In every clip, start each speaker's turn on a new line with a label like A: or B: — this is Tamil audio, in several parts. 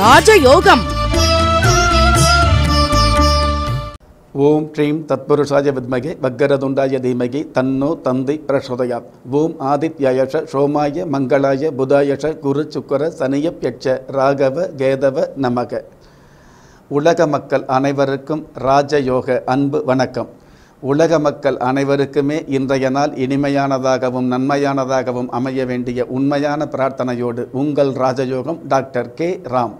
A: ராஜயோகம்.
B: ஓம் ஸ்ரீம் தத்புருஷாய வித்மகே வக்கரதுண்டாய தீமகி தன்னோ தந்தை பிரசோதயாத். ஓம் ஆதித்யாயஷ சோமாய மங்களாய புதாயஷ குரு சுக்கர சனியப்யட்ச ராகவ கேதவ நமக. உலக மக்கள் அனைவருக்கும் ராஜயோக அன்பு வணக்கம். உலக மக்கள் அனைவருக்குமே இன்றைய நாள் இனிமையானதாகவும் நன்மையானதாகவும் அமைய வேண்டிய உண்மையான பிரார்த்தனையோடு உங்கள் ராஜயோகம் டாக்டர் கே. ராம்.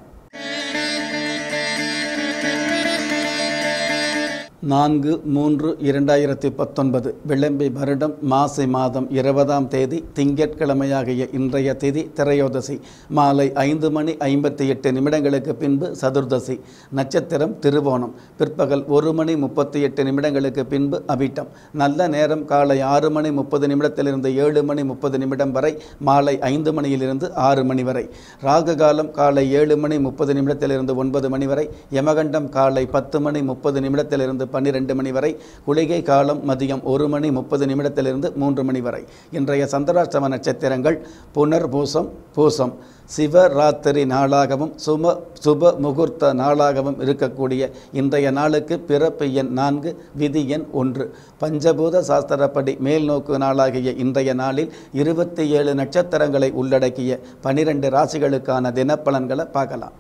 B: நான்கு மூன்று இரண்டாயிரத்தி பத்தொன்பது விளம்பி வருடம் மாசி மாதம் இருபதாம் தேதி திங்கட்கிழமையாகிய இன்றைய திதி திரையோதசி. மாலை ஐந்து மணி ஐம்பத்தி எட்டு நிமிடங்களுக்கு பின்பு சதுர்தசி நட்சத்திரம் திருவோணம். பிற்பகல் ஒரு மணி முப்பத்தி எட்டு நிமிடங்களுக்கு பின்பு அவிட்டம் நல்ல நேரம் காலை ஆறு மணி முப்பது நிமிடத்திலிருந்து ஏழு மணி முப்பது நிமிடம் வரை மாலை ஐந்து மணியிலிருந்து ஆறு மணி வரை. ராகு காலம் காலை ஏழு மணி முப்பது நிமிடத்திலிருந்து ஒன்பது மணி வரை யமகண்டம் காலை பத்து மணி முப்பது நிமிடத்திலிருந்து பன்னிரெண்டு மணி வரை குளிகை காலம் மதியம் ஒரு மணி முப்பது நிமிடத்திலிருந்து மூன்று மணி வரை. இன்றைய சந்திராஷ்டம நட்சத்திரங்கள் புனர் பூசம். சிவராத்திரி நாளாகவும் சும சுப முகூர்த்த நாளாகவும் இருக்கக்கூடிய இன்றைய நாளுக்கு பிறப்பு எண் நான்கு விதி எண் ஒன்று. பஞ்சபூத சாஸ்திரப்படி மேல் நோக்கு நாளாகிய இன்றைய நாளில் இருபத்தி ஏழு நட்சத்திரங்களை உள்ளடக்கிய பனிரெண்டு ராசிகளுக்கான தினப்பலன்களை பார்க்கலாம்.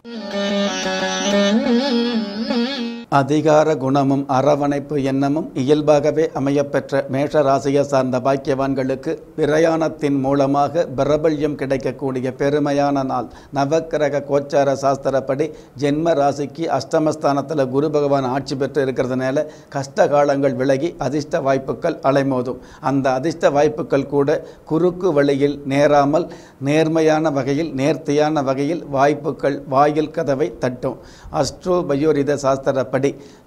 B: அதிகார குணமும் அரவணைப்பு எண்ணமும் இயல்பாகவே அமையப்பெற்ற மேஷ ராசியை சார்ந்த பாக்கியவான்களுக்கு பிரயாணத்தின் மூலமாக பிரபல்யம் கிடைக்கக்கூடிய பெருமையான நாள். நவக்கிரக கோச்சார சாஸ்திரப்படி ஜென்ம ராசிக்கு அஷ்டமஸ்தானத்தில் குரு பகவான் ஆட்சி பெற்று இருக்கிறதுனால கஷ்ட காலங்கள் விலகி அதிர்ஷ்ட வாய்ப்புகள் அலைமோதும். அந்த அதிர்ஷ்ட வாய்ப்புகள் கூட குறுக்கு வழியில் நேராமல் நேர்மையான வகையில் நேர்த்தியான வகையில் வாய்ப்புகள் வாயில் கதவை தட்டும். அஸ்ட்ரோ பயோரித சாஸ்திரப்படி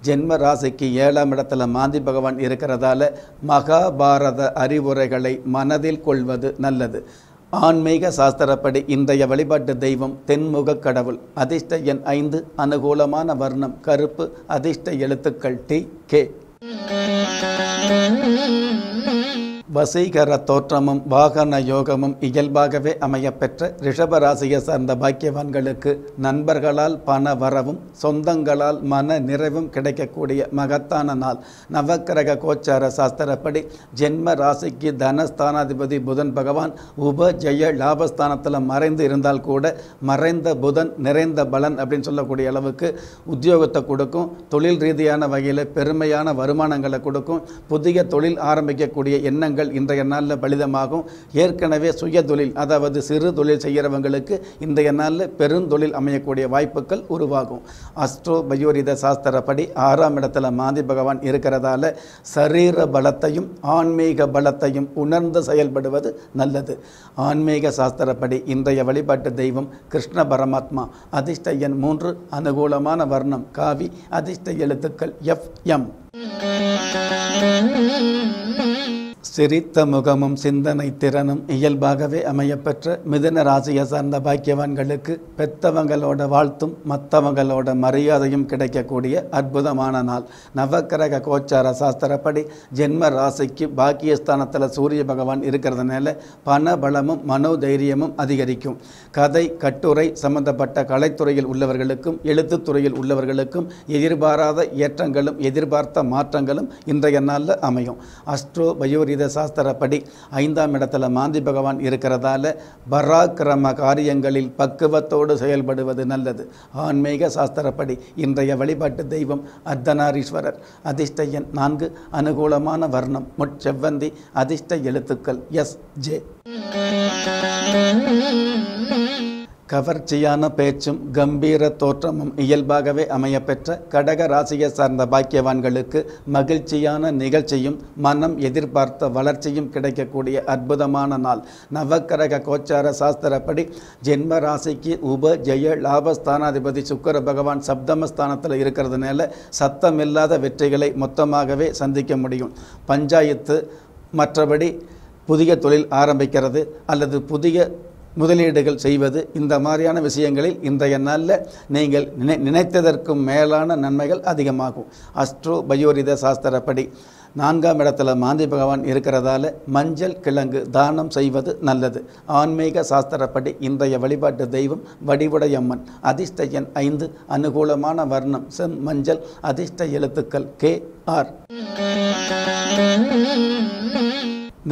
B: ஜென்ம ராசிக்கு ஏழாம் இடத்துல மாந்தி பகவான் இருக்கிறதால மகாபாரத அறிவுரைகளை மனதில் கொள்வது நல்லது. ஆன்மீக சாஸ்திரப்படி இன்றைய வழிபாட்டு தெய்வம் தென்முக கடவுள் அதிர்ஷ்ட எண் ஐந்து அனுகூலமான வர்ணம் கருப்பு அதிர்ஷ்ட எழுத்துக்கள் டி கே. வசீகர தோற்றமும் வாகன யோகமும் இயல்பாகவே அமையப்பெற்ற ரிஷபராசியை சார்ந்த பாக்கியவான்களுக்கு நண்பர்களால் பண வரவும் சொந்தங்களால் மன நிறைவும் கிடைக்கக்கூடிய மகத்தான நாள். நவக்கிரக கோச்சார சாஸ்திரப்படி ஜென்ம ராசிக்கு தனஸ்தானாதிபதி புதன் பகவான் உப ஜெய லாபஸ்தானத்தில் மறைந்து இருந்தால் கூட மறைந்த புதன் நிறைந்த பலன் அப்படின்னு சொல்லக்கூடிய அளவுக்கு உத்தியோகத்தை கொடுக்கும். தொழில் ரீதியான வகையில் பெருமையான வருமானங்களை கொடுக்கும். புதிய தொழில் ஆரம்பிக்கக்கூடிய எண்ணங்கள் இன்றைய நாளில் பலிதமாகும். ஏற்கனவே சுய தொழில் அதாவது சிறு தொழில் செய்கிறவங்களுக்கு இன்றைய நாளில் பெருந்தொழில் அமையக்கூடிய வாய்ப்புகள் உருவாகும். அஸ்ட்ரோ பயோரித சாஸ்திரப்படி ஆறாம் இடத்துல மாந்தி பகவான் இருக்கிறதால சரீர பலத்தையும் ஆன்மீக பலத்தையும் உணர்ந்து செயல்படுவது நல்லது. ஆன்மீக சாஸ்திரப்படி இன்றைய வழிபாட்டு தெய்வம் கிருஷ்ண பரமாத்மா அதிர்ஷ்ட எண் மூன்று அனுகூலமான வர்ணம் காவி அதிர்ஷ்ட எழுத்துக்கள் எஃப் எம். சிரித்த முகமும் சிந்தனை திறனும் இயல்பாகவே அமையப்பெற்ற மிதுன ராசியை சார்ந்த பாக்கியவான்களுக்கு பெத்தவங்களோட வாழ்த்தும் மற்றவங்களோட மரியாதையும் கிடைக்கக்கூடிய அற்புதமான நாள். நவக்கிரக கோச்சார சாஸ்திரப்படி ஜென்ம ராசிக்கு பாக்கியஸ்தானத்தில் சூரிய பகவான் இருக்கிறதுனால பண பலமும் மனோதைரியமும் அதிகரிக்கும். கதை கட்டுரை சம்பந்தப்பட்ட கலைத்துறையில் உள்ளவர்களுக்கும் எழுத்துத்துறையில் உள்ளவர்களுக்கும் எதிர்பாராத ஏற்றங்களும் எதிர்பார்த்த மாற்றங்களும் இன்றைய நாளில் அமையும். அஸ்ட்ரோ பயோரித சாஸ்திரப்படி ஐந்தாம் இடத்துல மாந்தி பகவான் இருக்கிறதால பராக்கிரம காரியங்களில் பக்குவத்தோடு செயல்படுவது நல்லது. ஆன்மீக சாஸ்திரப்படி இன்றைய வழிபாட்டு தெய்வம் அர்த்தநாரீஸ்வரர். அதிர்ஷ்ட நான்கு அனுகூலமான வர்ணம் முட்செவ்வந்தி அதிர்ஷ்ட எழுத்துக்கள் எஸ் ஜே. கவர்ச்சியான பேச்சும் கம்பீர தோற்றமும் இயல்பாகவே அமையப்பெற்ற கடக ராசியை சார்ந்த பாக்கியவான்களுக்கு மகிழ்ச்சியான நிகழ்ச்சியும் மனம் எதிர்பார்த்த வளர்ச்சியும் கிடைக்கக்கூடிய அற்புதமான நாள். நவக்கரக கோச்சார சாஸ்திரப்படி ஜென்ம ராசிக்கு உப ஜெய லாபஸ்தானாதிபதி சுக்கர பகவான் சப்தமஸ்தானத்தில் இருக்கிறதுனால சத்தமில்லாத வெற்றிகளை மொத்தமாகவே சந்திக்க முடியும். பஞ்சாயத்து மற்றபடி புதிய தொழில் ஆரம்பிக்கிறது அல்லது புதிய முதலீடுகள் செய்வது இந்த மாதிரியான விஷயங்களில் இன்றைய நாளில் நீங்கள் நினை நினைத்ததற்கும் மேலான நன்மைகள் அதிகமாகும். அஸ்ட்ரோ பயோரித சாஸ்திரப்படி நான்காம் இடத்துல மாந்தி பகவான் இருக்கிறதால மஞ்சள் கிழங்கு தானம் செய்வது நல்லது. ஆன்மீக சாஸ்திரப்படி இன்றைய வழிபாட்டு தெய்வம் வடிவுடையம்மன். அதிர்ஷ்ட எண் ஐந்து அனுகூலமான வர்ணம் செம் மஞ்சள் அதிர்ஷ்ட எழுத்துக்கள் கே ஆர்.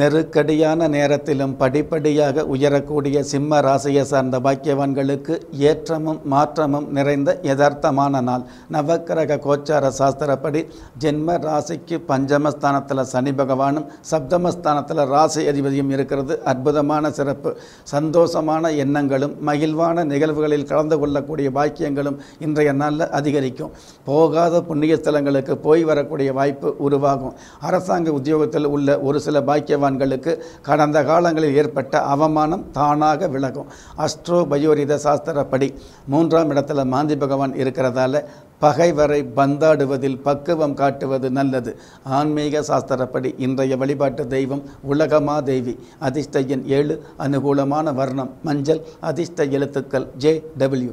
B: நெருக்கடியான நேரத்திலும் படிப்படியாக உயரக்கூடிய சிம்ம ராசியை சார்ந்த பாக்கியவான்களுக்கு ஏற்றமும் மாற்றமும் நிறைந்த யதார்த்தமான நாள். நவக்கிரக கோச்சார சாஸ்திரப்படி ஜென்ம ராசிக்கு பஞ்சமஸ்தானத்தில் சனி பகவானும் சப்தமஸ்தானத்தில் ராசி அதிபதியும் இருக்கிறது. அற்புதமான சிறப்பு. சந்தோஷமான எண்ணங்களும் மகிழ்வான நிகழ்வுகளில் கலந்து கொள்ளக்கூடிய பாக்கியங்களும் இன்றைய நாளில் அதிகரிக்கும். போகாத புண்ணிய ஸ்தலங்களுக்கு போய் வரக்கூடிய வாய்ப்பு உருவாகும். அரசாங்க உத்தியோகத்தில் உள்ள ஒரு சில பாக்கியவான்களுக்கு கடந்த காலங்களில் ஏற்பட்ட அவமானம் தானாக விலகும். அஸ்ட்ரோ பயோரித சாஸ்திரப்படி மூன்றாம் இடத்துல மாந்தி பகவான் இருக்கிறதால பகைவரை பந்தாடுவதில் பக்குவம் காட்டுவது நல்லது. ஆன்மீக சாஸ்திரப்படி இன்றைய வழிபாட்டு தெய்வம் உலகமா தேவி அதிர்ஷ்ட எண் ஏழு அனுகூலமான வர்ணம் மஞ்சள் அதிர்ஷ்ட எழுத்துக்கள் ஜே டபிள்யூ.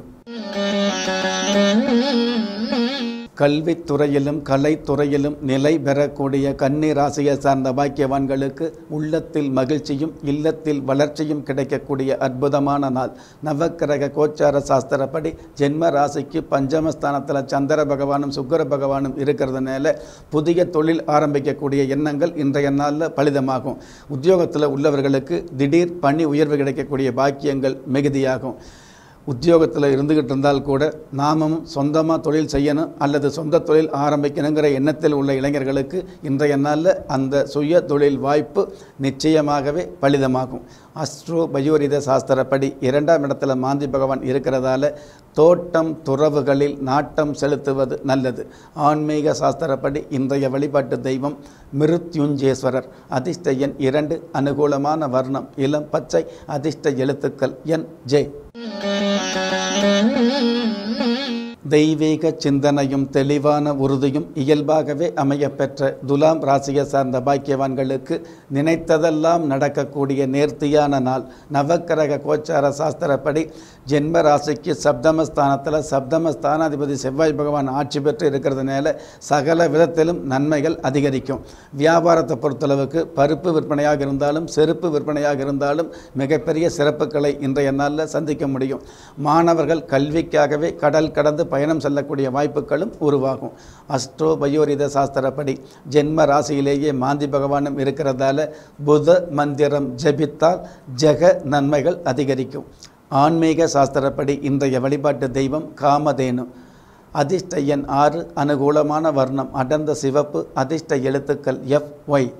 B: கல்வித்துறையிலும் கலைத்துறையிலும் நிலை பெறக்கூடிய கன்னி ராசியை சார்ந்த பாக்கியவான்களுக்கு உள்ளத்தில் மகிழ்ச்சியும் இல்லத்தில் வளர்ச்சியும் கிடைக்கக்கூடிய அற்புதமான நாள். நவக்கிரக கோச்சார சாஸ்திரப்படி ஜென்ம ராசிக்கு பஞ்சமஸ்தானத்தில் சந்திர பகவானும் சுக்கர பகவானும் இருக்கிறதுனால புதிய தொழில் ஆரம்பிக்கக்கூடிய எண்ணங்கள் இன்றைய நாளில் பலிதமாகும். உத்தியோகத்தில் உள்ளவர்களுக்கு திடீர் பணி உயர்வு கிடைக்கக்கூடிய பாக்கியங்கள் மிகுதியாகும். உத்தியோகத்தில் இருந்துக்கிட்டு இருந்தால் கூட நாமும் சொந்தமாக தொழில் செய்யணும் அல்லது சொந்த தொழில் ஆரம்பிக்கணுங்கிற எண்ணத்தில் உள்ள இளைஞர்களுக்கு இன்றைய நாளில் அந்த சுய தொழில் வாய்ப்பு நிச்சயமாகவே பலிதமாகும். அஸ்ட்ரோ பயோரித சாஸ்திரப்படி இரண்டாம் இடத்துல மாந்தி பகவான் இருக்கிறதால தோட்டம் துறவுகளில் நாட்டம் செலுத்துவது நல்லது. ஆன்மீக சாஸ்திரப்படி இன்றைய வழிபாட்டு தெய்வம் மிருத்யுஞ்சேஸ்வரர் அதிர்ஷ்ட எண் இரண்டு அனுகூலமான வர்ணம் இளம் பச்சை அதிர்ஷ்ட எழுத்துக்கள் என் ஜே. Thank you. தெய்வீக சிந்தனையும் தெளிவான உறுதியும் இயல்பாகவே அமையப்பெற்ற துலாம் ராசியை சார்ந்த பாக்கியவான்களுக்கு நினைத்ததெல்லாம் நடக்கக்கூடிய நேர்த்தியான நாள். நவக்கிரக கோச்சார சாஸ்திரப்படி ஜென்ம ராசிக்கு சப்தமஸ்தானத்தில் சப்தமஸ்தானாதிபதி செவ்வாய் பகவான் ஆட்சி பெற்று இருக்கிறதுனால சகல விதத்திலும் நன்மைகள் அதிகரிக்கும். வியாபாரத்தை பொறுத்தளவுக்கு பருப்பு விற்பனையாக இருந்தாலும் செருப்பு விற்பனையாக இருந்தாலும் மிகப்பெரிய சிறப்புகளை இன்றைய நாளில் சந்திக்க முடியும். மாணவர்கள் கல்விக்காகவே கடல் கடந்து பயணம் செல்லக்கூடிய வாய்ப்புகளும் உருவாகும். அஸ்ட்ரோ பயோரித சாஸ்திரப்படி ஜென்ம ராசியிலேயே மாந்தி பகவானும் இருக்கிறதால புத மந்திரம் ஜபித்தால் ஜெக நன்மைகள் அதிகரிக்கும். ஆன்மீக சாஸ்திரப்படி இன்றைய வழிபாட்டு தெய்வம் காமதேனு. அதிர்ஷ்ட எண் ஆறு அனுகூலமான வர்ணம் அடர்ந்த சிவப்பு அதிர்ஷ்ட எழுத்துக்கள் எஃப் ஒய்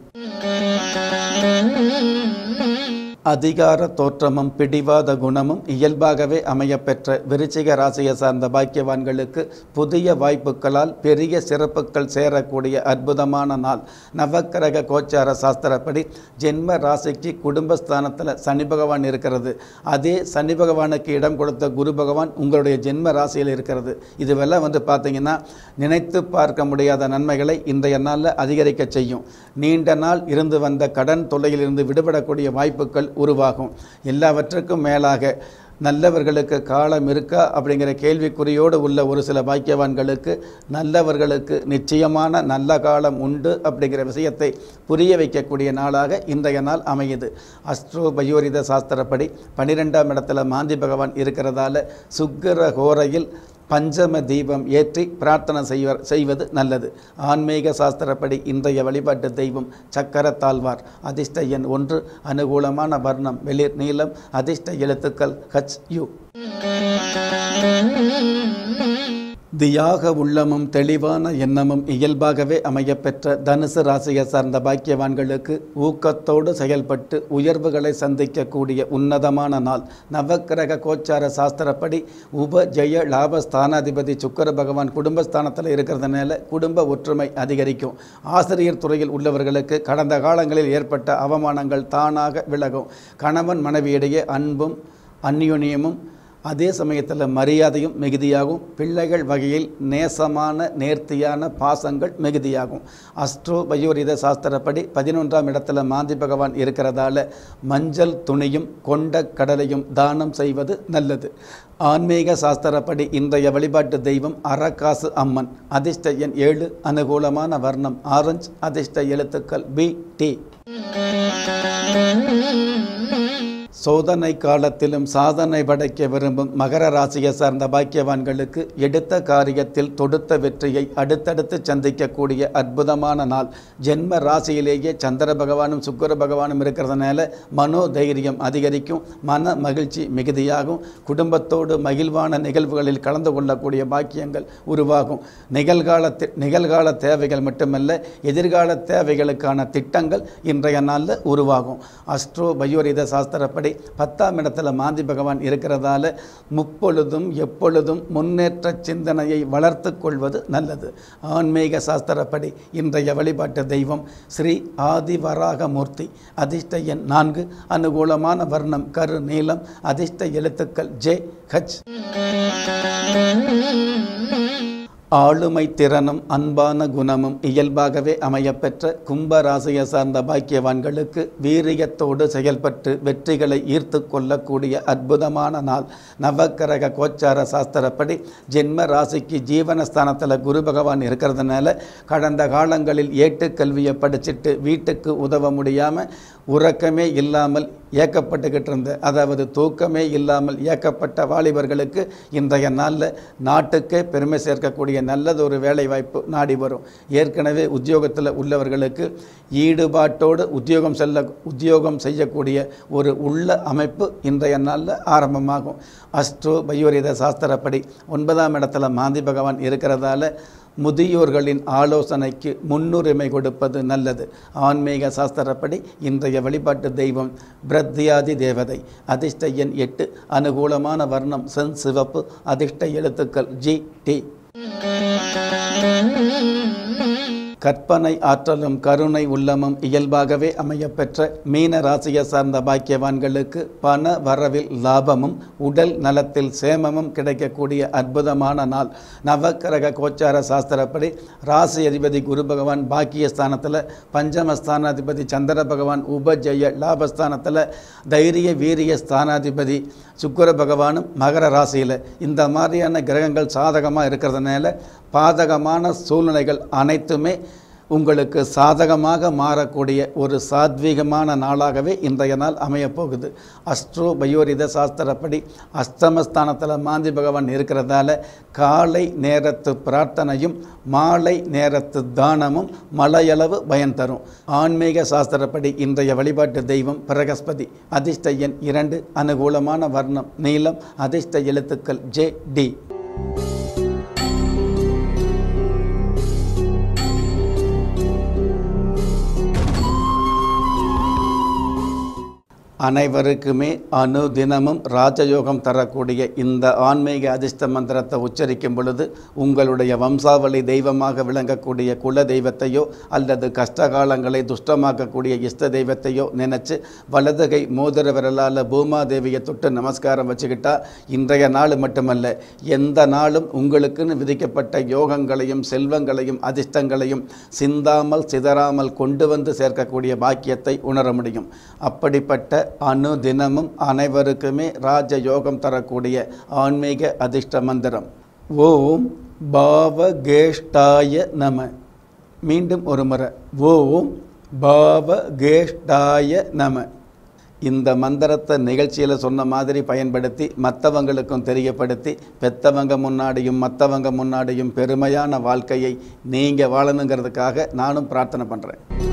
B: அதிகார தோற்றமும் பிடிவாத குணமும் இயல்பாகவே அமையப்பெற்ற விருச்சிக ராசியை சார்ந்த பாக்கியவான்களுக்கு புதிய வாய்ப்புகளால் பெரிய சிறப்புகள் சேரக்கூடிய அற்புதமான நாள். நவக்கிரக கோச்சார சாஸ்திரப்படி ஜென்ம ராசிக்கு குடும்பஸ்தானத்தில் சனி பகவான் இருக்கிறது. அதே சனி பகவானுக்கு இடம் கொடுத்த குரு பகவான் உங்களுடைய ஜென்ம ராசியில் இருக்கிறது. இதுவெல்லாம் வந்து பார்த்தீங்கன்னா நினைத்து பார்க்க முடியாத நன்மைகளை இன்றைய நாளில் அதிகரிக்க செய்யும். நீண்ட நாள் இருந்து வந்த கடன் தொல்லையிலிருந்து விடுபடக்கூடிய வாய்ப்புகள் உருவாகும். எல்லாவற்றுக்கும் மேலாக நல்லவர்களுக்கு காலம் இருக்கா அப்படிங்கிற கேள்விக்குறியோடு உள்ள ஒரு சில பாக்கியவான்களுக்கு நல்லவர்களுக்கு நிச்சயமான நல்ல காலம் உண்டு அப்படிங்கிற விஷயத்தை புரிய வைக்கக்கூடிய நாளாக இன்றைய நாள் அமையுது. அஸ்ட்ரோ பயோரித சாஸ்திரப்படி பன்னிரெண்டாம் இடத்துல மாந்தி பகவான் இருக்கிறதால சுக்கிர ஹோரையில் பஞ்சம தீபம் ஏற்றி பிரார்த்தனை செய்வர் செய்வது நல்லது. ஆன்மீக சாஸ்திரப்படி இன்றைய வழிபாட்டு தெய்வம் சக்கர தாழ்வார். அதிர்ஷ்ட எண் ஒன்று அனுகூலமான வர்ணம் வெளிர் நீளம் அதிர்ஷ்ட எழுத்துக்கள் ஹச் யூ. தியாக உள்ளமும் தெளிவான எண்ணமும் இயல்பாகவே அமையப்பெற்ற தனுசு ராசியை சார்ந்த பாக்கியவான்களுக்கு ஊக்கத்தோடு செயல்பட்டு உயர்வுகளை சந்திக்கக்கூடிய உன்னதமான நாள். நவக்கிரக கோச்சார சாஸ்திரப்படி உப ஜெய லாபஸ்தானாதிபதி சுக்கர பகவான் குடும்பஸ்தானத்தில் இருக்கிறதுனால குடும்ப ஒற்றுமை அதிகரிக்கும். ஆசிரியர் துறையில் உள்ளவர்களுக்கு கடந்த காலங்களில் ஏற்பட்ட அவமானங்கள் தானாக விலகும். கணவன் மனைவியிடையே அன்பும் அந்யோன்யமும் அதே சமயத்தில் மரியாதையும் மிகுதியாகும். பிள்ளைகள் வகையில் நேசமான நேர்த்தியான பாசங்கள் மிகுதியாகும். அஸ்ட்ரோ பயோரித சாஸ்திரப்படி பதினொன்றாம் இடத்துல மாந்தி பகவான் இருக்கிறதால மஞ்சள் துணியும் கொண்ட கடலையும் தானம் செய்வது நல்லது. ஆன்மீக சாஸ்திரப்படி இன்றைய வழிபாட்டு தெய்வம் அரக்காசு அம்மன். அதிர்ஷ்ட எண் ஏழு அனுகூலமான வர்ணம் ஆரஞ்சு. அதிர்ஷ்ட எழுத்துக்கள் பி டி. சோதனை காலத்திலும் சாதனை படைக்க விரும்பும் மகர ராசியை சார்ந்த பாக்கியவான்களுக்கு எடுத்த காரியத்தில் தொடுத்த வெற்றியை அடுத்தடுத்து சந்திக்கக்கூடிய அற்புதமான நாள். ஜென்ம ராசியிலேயே சந்திர பகவானும் சுக்கர பகவானும் இருக்கிறதுனால மனோ தைரியம் அதிகரிக்கும் மன மகிழ்ச்சி மிகுதியாகும் குடும்பத்தோடு மகிழ்வான நிகழ்வுகளில் கலந்து கொள்ளக்கூடிய பாக்கியங்கள் உருவாகும். நிகழ்காலத்தில் நிகழ்கால தேவைகள் மட்டுமல்ல எதிர்கால தேவைகளுக்கான திட்டங்கள் இன்றைய நாளில் உருவாகும். அஸ்ட்ரோ பயோரித சாஸ்திரப்படி பத்தாம் இடத்துல மாந்தி பகவான் இருக்கிறதால முப்பொழுதும் எப்பொழுதும் முன்னேற்ற சிந்தனையை வளர்த்து கொள்வது நல்லது. ஆன்மீக சாஸ்திரப்படி இன்றைய வழிபாட்டு தெய்வம் ஸ்ரீ ஆதிவராகமூர்த்தி. அதிர்ஷ்ட எண் நான்கு. அனுகூலமான வர்ணம் கரு நீளம் அதிர்ஷ்ட எழுத்துக்கள் ஜே ஹச். ஆளுமை திறனும் அன்பான குணமும் இயல்பாகவே அமையப்பெற்ற கும்ப ராசியை சார்ந்த பாக்கியவான்களுக்கு வீரியத்தோடு செயல்பட்டு வெற்றிகளை ஈர்த்து கொள்ளக்கூடிய அற்புதமான நாள். நவக்கிரக கோச்சார சாஸ்திரப்படி ஜென்ம ராசிக்கு ஜீவனஸ்தானத்தில் குரு பகவான் இருக்கிறதுனால கடந்த காலங்களில் ஏட்டுக்கல்வியை படிச்சுட்டு வீட்டுக்கு உதவ முடியாமல் உறக்கமே இல்லாமல் ஏக்கப்பட்டுக்கிட்டு இருந்த அதாவது தூக்கமே இல்லாமல் ஏக்கப்பட்ட வாலிபர்களுக்கு இன்றைய நாளில் நாட்டுக்கே பெருமை சேர்க்கக்கூடிய நல்லதொரு வேலை வாய்ப்பு நாடி வரும். ஏற்கனவே உத்தியோகத்தில் உள்ளவர்களுக்கு ஈடுபாட்டோடு உத்தியோகம் செல்ல உத்தியோகம் செய்யக்கூடிய ஒரு உள்ள அமைப்பு இன்றைய நாளில் ஆரம்பமாகும். அஸ்ட்ரோ பயோரித சாஸ்திரப்படி ஒன்பதாம் இடத்துல மாந்தி பகவான் இருக்கிறதால முதியோர்களின் ஆலோசனைக்கு முன்னுரிமை கொடுப்பது நல்லது. ஆன்மீக சாஸ்திரப்படி இன்றைய வழிபாட்டு தெய்வம் பிரத்யாதி தேவதை. அதிர்ஷ்ட எண் எட்டு அனுகூலமான வர்ணம் சென் சிவப்பு அதிர்ஷ்ட எழுத்துக்கள் ஜி டி. Mm-hmm. கற்பனை ஆற்றலும் கருணை உள்ளமும் இயல்பாகவே அமையப்பெற்ற மீன ராசியை சார்ந்த பாக்கியவான்களுக்கு பண வரவில் லாபமும் உடல் நலத்தில் சேமமும் கிடைக்கக்கூடிய அற்புதமான நாள். நவக்கிரக கோச்சார சாஸ்திரப்படி ராசி அதிபதி குரு பகவான் பாக்கியஸ்தானத்தில் பஞ்சமஸ்தானாதிபதி சந்திர பகவான் உபஜய லாபஸ்தானத்தில் தைரிய வீரிய ஸ்தானாதிபதி சுக்கர பகவானும் மகர ராசியில். இந்த மாதிரியான கிரகங்கள் சாதகமாக இருக்கிறதுனால பாதகமான சூழ்நிலைகள் அனைத்துமே உங்களுக்கு சாதகமாக மாறக்கூடிய ஒரு சாத்வீகமான நாளாகவே இன்றைய நாள் அமையப்போகுது. அஸ்ட்ரோ பயோரித சாஸ்திரப்படி அஸ்தமஸ்தானத்தில் மாந்தி பகவான் இருக்கிறதால காலை நேரத்து பிரார்த்தனையும் மாலை நேரத்து தானமும் மலையளவு பயன் தரும். ஆன்மீக சாஸ்திரப்படி இன்றைய வழிபாட்டு தெய்வம் பிரகஸ்பதி அதிர்ஷ்ட எண் இரண்டு அனுகூலமான வர்ணம் நீளம் அதிர்ஷ்ட எழுத்துக்கள் ஜே டி. அனைவருக்குமே அனுதினமும் ராஜயோகம் தரக்கூடிய இந்த ஆன்மீக அதிர்ஷ்ட மந்திரத்தை உச்சரிக்கும் பொழுது உங்களுடைய வம்சாவளி தெய்வமாக விளங்கக்கூடிய குல தெய்வத்தையோ அல்லது கஷ்டகாலங்களை துஷ்டமாக்கக்கூடிய இஷ்ட தெய்வத்தையோ நினச்சி வலதுகை மோதிர விரலால் பூமாதேவியை தொட்டு நமஸ்காரம் வச்சுக்கிட்டா இன்றைய நாள் மட்டுமல்ல எந்த நாளும் உங்களுக்குன்னு விதிக்கப்பட்ட யோகங்களையும் செல்வங்களையும் அதிர்ஷ்டங்களையும் சிந்தாமல் சிதறாமல் கொண்டு வந்து சேர்க்கக்கூடிய பாக்கியத்தை உணர முடியும். அப்படிப்பட்ட அணு தினமும் அனைவருக்குமே ராஜ யோகம் தரக்கூடிய ஆன்மீக அதிர்ஷ்ட மந்திரம். ஓம் பாவகேஷ்டாய நம. மீண்டும் ஒரு முறை. ஓம் பாவகேஷ்டாய நம. இந்த மந்திரத்தை நிகழ்ச்சியில் சொன்ன மாதிரி பயன்படுத்தி மற்றவங்களுக்கும் தெரியப்படுத்தி பெத்தவங்க முன்னாடியும் மற்றவங்க முன்னாடியும் பெருமையான வாழ்க்கையை நீங்கள் வாழணுங்கிறதுக்காக நானும் பிரார்த்தனை பண்ணுறேன்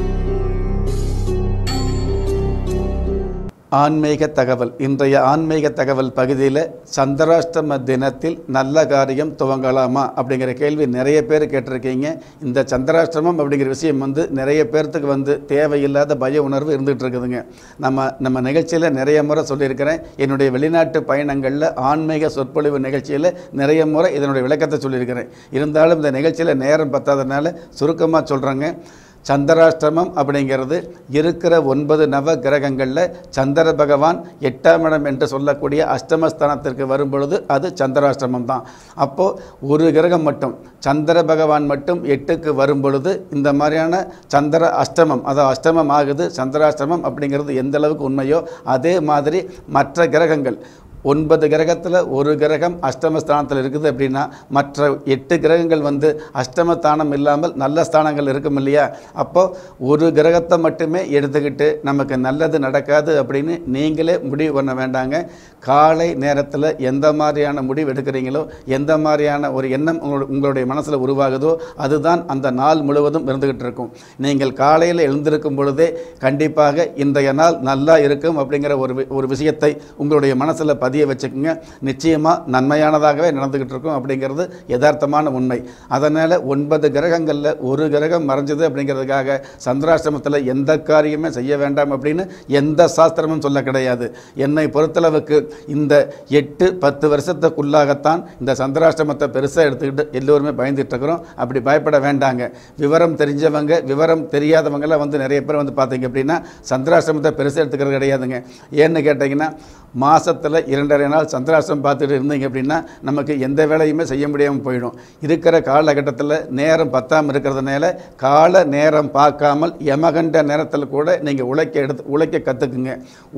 B: ஆன்மீக தகவல். இன்றைய ஆன்மீக தகவல் பகுதியில் சந்திராஷ்டம தினத்தில் நல்ல காரியம் துவங்கலாமா அப்படிங்கிற கேள்வி நிறைய பேர் கேட்டிருக்கீங்க. இந்த சந்திராஷ்டமம் அப்படிங்கிற விஷயம் வந்து நிறைய பேர்த்துக்கு வந்து தேவையில்லாத பய உணர்வு இருந்துகிட்டு இருக்குதுங்க. நம்ம நம்ம நிகழ்ச்சியில் நிறைய முறை சொல்லியிருக்கிறேன். என்னுடைய வெளிநாட்டு பயணங்களில் ஆன்மீக சொற்பொழிவு நிகழ்ச்சியில் நிறைய முறை இதனுடைய விளக்கத்தை சொல்லியிருக்கிறேன். இருந்தாலும் இந்த நிகழ்ச்சியில் நேரம் பத்தாதனால சுருக்கமாக சொல்கிறேங்க சந்திராஷ்டிரமம் அப்படிங்கிறது இருக்கிற ஒன்பது நவ கிரகங்களில் சந்திர பகவான் எட்டாம் இடம் என்று சொல்லக்கூடிய அஷ்டமஸ்தானத்திற்கு வரும் பொழுது அது சந்திராஷ்டிரமம் தான். அப்போது ஒரு கிரகம் மட்டும் சந்திர பகவான் மட்டும் எட்டுக்கு வரும் பொழுது இந்த மாதிரியான சந்திர அஷ்டமம் அதாவது அஷ்டமம் ஆகுது சந்திராஷ்டிரமம் அப்படிங்கிறது எந்த அளவுக்கு உண்மையோ அதே மாதிரி மற்ற கிரகங்கள் ஒன்பது கிரகத்தில் ஒரு கிரகம் அஷ்டமஸ்தானத்தில் இருக்குது அப்படின்னா மற்ற எட்டு கிரகங்கள் வந்து அஷ்டமஸ்தானம் இல்லாமல் நல்ல ஸ்தானங்கள் இருக்கும் இல்லையா? அப்போது ஒரு கிரகத்தை மட்டுமே எடுத்துக்கிட்டு நமக்கு நல்லது நடக்காது அப்படின்னு நீங்களே முடிவு பண்ண வேண்டாங்க. காலை நேரத்தில் எந்த மாதிரியான முடிவு எடுக்கிறீங்களோ எந்த மாதிரியான ஒரு எண்ணம் உங்களோட உங்களுடைய மனசில் உருவாகுதோ அதுதான் அந்த நாள் முழுவதும் இருந்துக்கிட்டு இருக்கும். நீங்கள் காலையில் எழுந்திருக்கும் பொழுதே கண்டிப்பாக இன்றைய நாள் நல்லா இருக்கும் அப்படிங்கிற ஒரு வி- ஒரு விஷயத்தை உங்களுடைய மனசில் பதிய வச்சுக்கோங்க. நிச்சயமாக நன்மையானதாகவே நடந்துக்கிட்டு இருக்கும் அப்படிங்கிறது யதார்த்தமான உண்மை. அதனால் ஒன்பது கிரகங்களில் ஒரு கிரகம் மறைஞ்சது அப்படிங்கிறதுக்காக சந்திராஷ்டமத்தில் எந்த காரியமே செய்ய வேண்டாம் அப்படின்னு எந்த சாஸ்திரமும் சொல்ல கிடையாது. என்னை பொறுத்தளவுக்கு இந்த எட்டு பத்து வருஷத்துக்குள்ளாகத்தான் இந்த சந்திராஷ்டமத்தை பெருசாக எடுத்துக்கிட்டு எல்லோருமே பயந்துட்டு இருக்கிறோம். அப்படி பயப்பட வேண்டாங்க. விவரம் தெரிஞ்சவங்க விவரம் தெரியாதவங்களாம் வந்து நிறைய பேர் வந்து பார்த்தீங்க அப்படின்னா சந்திராஷ்டமத்தை பெருசாக எடுத்துக்கிறது கிடையாதுங்க. ஏன்னு கேட்டிங்கன்னா மாதத்தில் இரண்டரை நாள் சந்திராஷ்டிரம் பார்த்துட்டு இருந்தீங்க அப்படின்னா நமக்கு எந்த வேலையுமே செய்ய முடியாமல் போயிடும். இருக்கிற காலகட்டத்தில் நேரம் பத்தாமல் இருக்கிறதுனால கால நேரம் பார்க்காமல் யமகண்ட நேரத்தில் கூட நீங்கள் உழைக்க எடுத்து உழைக்க கற்றுக்குங்க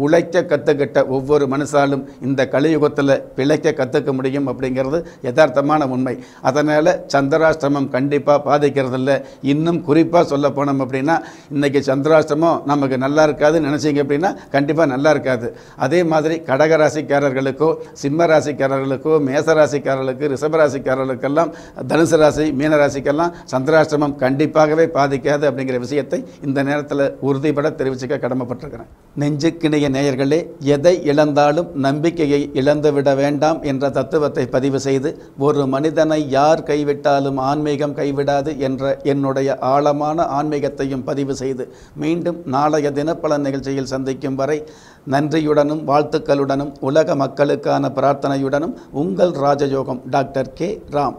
B: உழைக்க கற்றுக்கிட்ட ஒவ்வொரு மனுஷாலும் இந்த கலியுகத்தில் பிழைக்க கற்றுக்க முடியும் அப்படிங்கிறது யதார்த்தமான உண்மை. அதனால் சந்திராஷ்டிரமம் கண்டிப்பாக பாதிக்கிறதில்ல. இன்னும் குறிப்பாக சொல்ல போனோம் அப்படின்னா இன்றைக்கி சந்திராஷ்டிரமம் நமக்கு நல்லா இருக்காதுன்னு நினச்சிங்க அப்படின்னா கண்டிப்பாக நல்லா இருக்காது. அதே மாதிரி கடக ராசிக்காரர்களுக்கோ சிம்ம ராசிக்காரர்களுக்கோ மேச ராசிக்காரர்களுக்கு ராசிக்காரர்களுக்கெல்லாம் தனுசு ராசி மீனராசிக்கெல்லாம் சந்திராஷ்டிரமம் கண்டிப்பாகவே பாதிக்காது அப்படிங்கிற விஷயத்தை இந்த நேரத்தில் உறுதிபட தெரிவிச்சுக்க கடமைப்பட்டிருக்கிறேன். நெஞ்சுக்கிணைய நேயர்களே எதை இழந்தாலும் நம்பிக்கையை இழந்துவிட வேண்டாம் என்ற தத்துவத்தை பதிவு செய்து ஒரு மனிதனை யார் கைவிட்டாலும் ஆன்மீகம் கைவிடாது என்ற என்னுடைய ஆழமான ஆன்மீகத்தையும் பதிவு செய்து மீண்டும் நாளைய தினப்பல நிகழ்ச்சியில் சந்திக்கும் வரை நன்றியுடனும் வாழ்த்துக்களுடனும் உலக மக்களுக்கான பிரார்த்தனையுடனும் உங்கள் ராஜயோகம் டாக்டர் கே. ராம்.